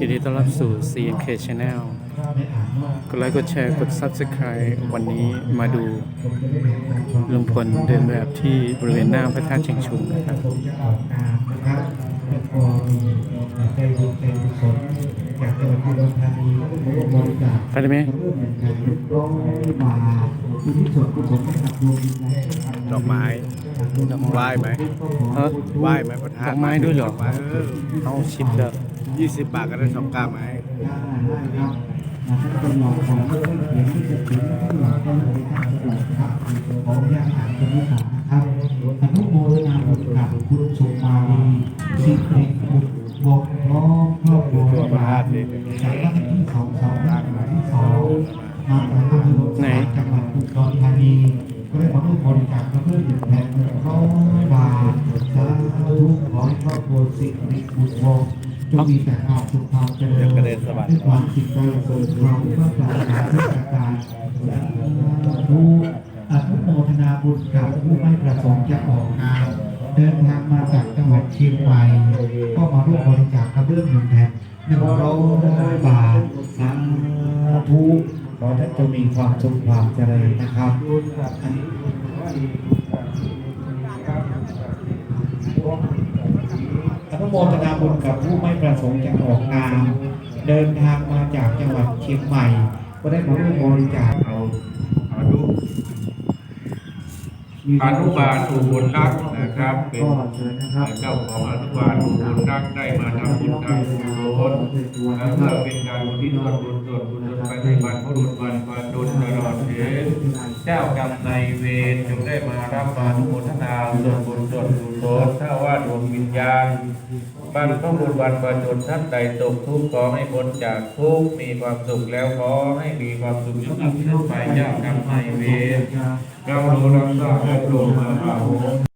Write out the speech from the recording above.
ยินดีต้อนรับสู่ CMK Channel กดไลค์กดแชร์กด Subscribe วันนี้มาดูลุงพลเดินแบบที่บริเวณหน้าพระธาตุเชิงชุมนะครับ ไปได้ไหมดอกไม้ไหว้ไหมเออไหว้ไหมประธานดอกไม้ด้วยเหรอดกไม้เออเอาชิปแล้วยี่สิบบาทก็ได้สองก้าไม้อนุโมทนาบุญกับคุณสุมาลีสิริบุตรวงล้อมครอบครัวบาทจากบ้านที่สองสองบ้านที่สองีก็ได้ขออนุโมทนากับเพื่อนแผ่นร้อยบาสาธุขอให้ครอบครัวสิริบุตรวงจงมีแต่ความสุขความเจริญด้วยความจิตใจสุขความเพื่อปราศจากทุกประการสาธุอนุโมทนาบุญกับผู้ไม่ประสงค์จะออกงานเดินทางมาจากจังหวัดเชียงใหม่ก็มาร่วมบริจาคกระเบื้องหนึ่งแผ่นหนึ่งร้อยบาทสาธุขอท่านจงมีความสุขความเจริญนะครับ อนุโมทนาบุญกับผู้ไม่ประสงค์จะออกงานเดินทางมาจากจังหวัดเชียงใหม่ ก็ได้มาร่วมบริจาคเอาอนุอนุบาลอุบลรักษ์นะครับเป็นก็เชิญนะครับเจ้าของอนุบาลอุบลรักษ์ได้มาทำบุญทำกุศลและเพื่อเป็นการอุทิศส่วนบุญส่วนบุญไปในบรรพบุรุษบรรพบุรุษตลอดเถิด เจ้ากรรมนายเวรจงได้มารับมานุโมทนาส่วนบุญส่วนกุศลถ้าว่าดวงวิญญาณบรรพบุรุษบรรพชนท่านใดตกทุกข์ขอให้พ้นจากทุกข์มีความสุขแล้วขอให้มีความสุขยิ่งขึ้นไปเจ้ากรรมนายเวรเรารู้รับทราบและโปรดมาอา